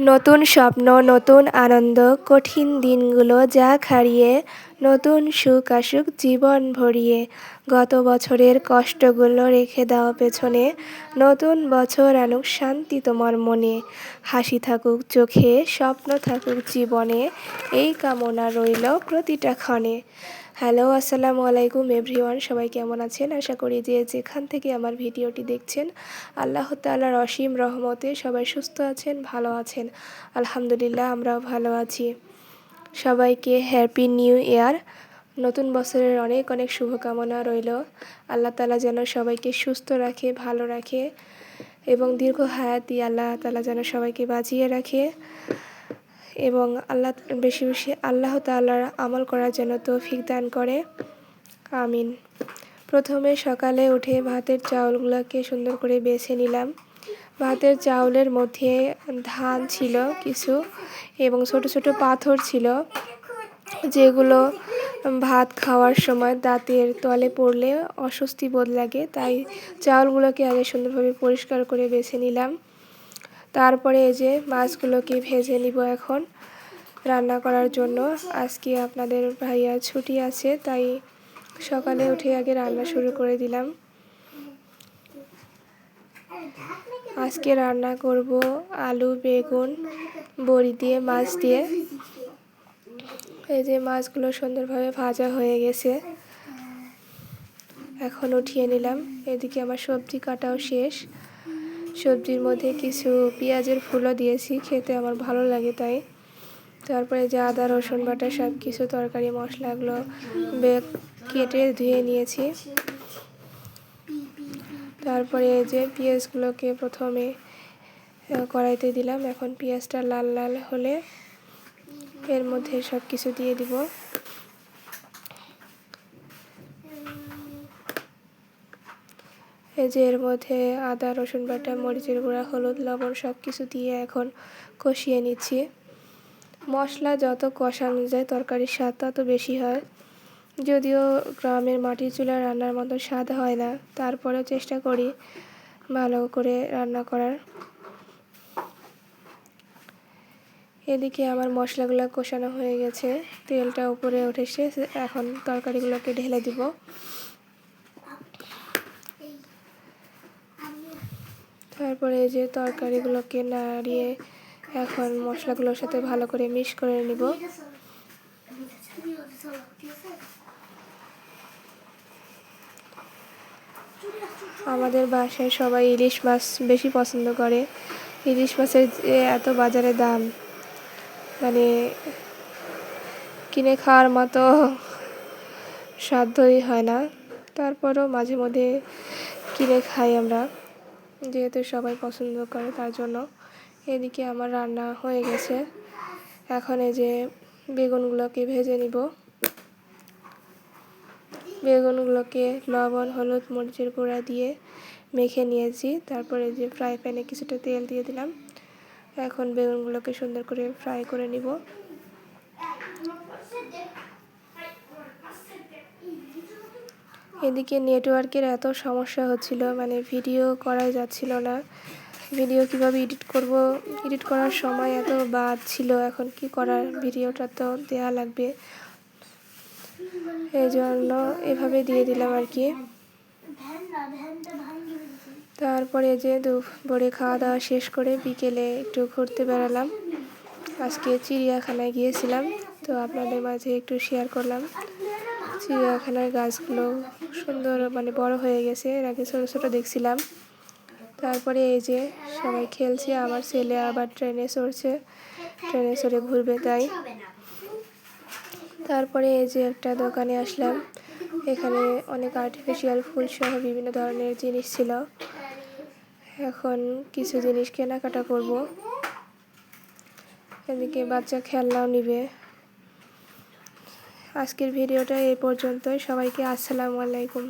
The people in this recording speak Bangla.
নতুন স্বপ্ন, নতুন আনন্দ, কঠিন দিনগুলো যা হারিয়ে নতুন সুখ আসুক জীবন ভরিয়ে। গত বছরের কষ্টগুলো রেখে দাও পেছনে, নতুন বছর আনুক শান্তি তোমার মনে। হাসি থাকুক চোখে, স্বপ্ন থাকুক জীবনে, এই কামনা রইল প্রতিটা ক্ষণে। হ্যালো, আসসালামু আলাইকুম এভরিওয়ান। সবাই কেমন আছেন? আশা করি যে যেখান থেকে আমার ভিডিওটি দেখছেন, আল্লাহ তাল্লাহর অসীম রহমতে সবাই সুস্থ আছেন, ভালো আছেন। আলহামদুলিল্লাহ, আমরাও ভালো আছি। সবাইকে হ্যাপি নিউ ইয়ার নতুন বছরের অনেক অনেক শুভকামনা রইল। আল্লাহ তালা যেন সবাইকে সুস্থ রাখে, ভালো রাখে এবং দীর্ঘ হায়াতি আল্লাহ তালা যেন সবাইকে বাঁচিয়ে রাখে। এবং আল্লাহ বেশি বেশি আল্লাহ তাল্লার আমল করার জন্য তৌফিক দান করে। আমিন। প্রথমে সকালে উঠে ভাতের চাউলগুলোকে সুন্দর করে বেছে নিলাম। ভাতের চাউলের মধ্যে ধান ছিল কিছু এবং ছোট ছোট পাথর ছিল, যেগুলো ভাত খাওয়ার সময় দাঁতের তলে পড়লে অস্বস্তি বোধ লাগে, তাই চাউলগুলোকে আগে সুন্দরভাবে পরিষ্কার করে বেছে নিলাম। তারপরে এই যে মাছগুলোকে ভেজে নিব এখন রান্না করার জন্য। আজকে আপনাদের ভাইয়া ছুটি আছে, তাই সকালে উঠে আগে রান্না শুরু করে দিলাম। আজকে রান্না করব আলু, বেগুন, বড়ি দিয়ে, মাছ দিয়ে। এই যে মাছগুলো সুন্দরভাবে ভাজা হয়ে গেছে। এখন উঠিয়ে নিলাম। এদিকে আমার সবজি কাটাও শেষ। সবজির মধ্যে কিছু পেঁয়াজের ফুলও দিয়েছি, খেতে আমার ভালো লাগে তাই। তারপরে যে আদা, রসুন বাটা সব কিছু তরকারি, মশলাগুলো কেটে ধুয়ে নিয়েছি। তারপরে যে পেঁয়াজগুলোকে প্রথমে কড়াইতে দিলাম, এখন পেঁয়াজটা লাল লাল হলে এর মধ্যে সব কিছু দিয়ে দিব। যে এর মধ্যে আদা, রসুন বাটা, মরিচের গুঁড়া, হলুদ, লবণ সব কিছু দিয়ে এখন কষিয়ে নিচ্ছি। মশলা যত কষানো যায় তরকারির স্বাদ তত বেশি হয়। যদিও গ্রামের মাটির চুলা রান্নার মতো স্বাদ হয় না, তারপরেও চেষ্টা করি ভালো করে রান্না করার। এদিকে আমার মশলাগুলো কষানো হয়ে গেছে, তেলটা উপরে উঠেছে, এখন তরকারিগুলোকে ঢেলে দিব। তারপরে যে তরকারিগুলোকে নাড়িয়ে এখন মশলাগুলোর সাথে ভালো করে মিক্স করে নিব। আমাদের বাসায় সবাই ইলিশ মাছ বেশি পছন্দ করে। ইলিশ মাছের যে এত বাজারে দাম মানে কিনে খাওয়ার মতো সাধ্যই হয় না। তারপরও মাঝে মধ্যে কিনে খাই আমরা। যেহেতু সবাই পছন্দ করে তার জন্য। এদিকে আমার রান্না হয়ে গেছে। এখন এই যে বেগুনগুলোকে ভেজে নিব। বেগুনগুলোকে লবণ, হলুদ, মরিচের গুঁড়া দিয়ে মেখে নিয়েছি। তারপরে যে ফ্রাই প্যানে কিছুটা তেল দিয়ে দিলাম। এখন বেগুনগুলোকে সুন্দর করে ফ্রাই করে নিব। এদিকে নেটওয়ার্কের এত সমস্যা হচ্ছিল মানে ভিডিও করাই যাচ্ছিল না। ভিডিও কীভাবে এডিট করব? এডিট করার সময় এত বাদ ছিল, এখন কি করার? ভিডিওটা তো দেয়া লাগবে। এই জন্য এভাবে দিয়ে দিলাম আর কি। তারপরে যে দুপুরে খাওয়া দাওয়া শেষ করে বিকেলে একটু ঘুরতে বেড়ালাম। আজকে চিড়িয়াখানায় গিয়েছিলাম, তো আপনাদের মাঝে একটু শেয়ার করলাম। চিড়িয়াখানার গাছগুলো সুন্দর মানে বড় হয়ে গেছে। এর আগে ছোটো ছোটো দেখছিলাম। তারপরে এই যে সবাই খেলছে, আমার ছেলে আবার ট্রেনে চড়ছে। ট্রেনে চড়ে ঘুরবে তাই। তারপরে এই যে একটা দোকানে আসলাম। এখানে অনেক আর্টিফিশিয়াল ফুল সহ বিভিন্ন ধরনের জিনিস ছিল। এখন কিছু জিনিস কেনাকাটা করব। এদিকে বাচ্চা খেলনাও নিবে। আজকের ভিডিওটা এই পর্যন্তই। সবাইকে আসসালামু আলাইকুম।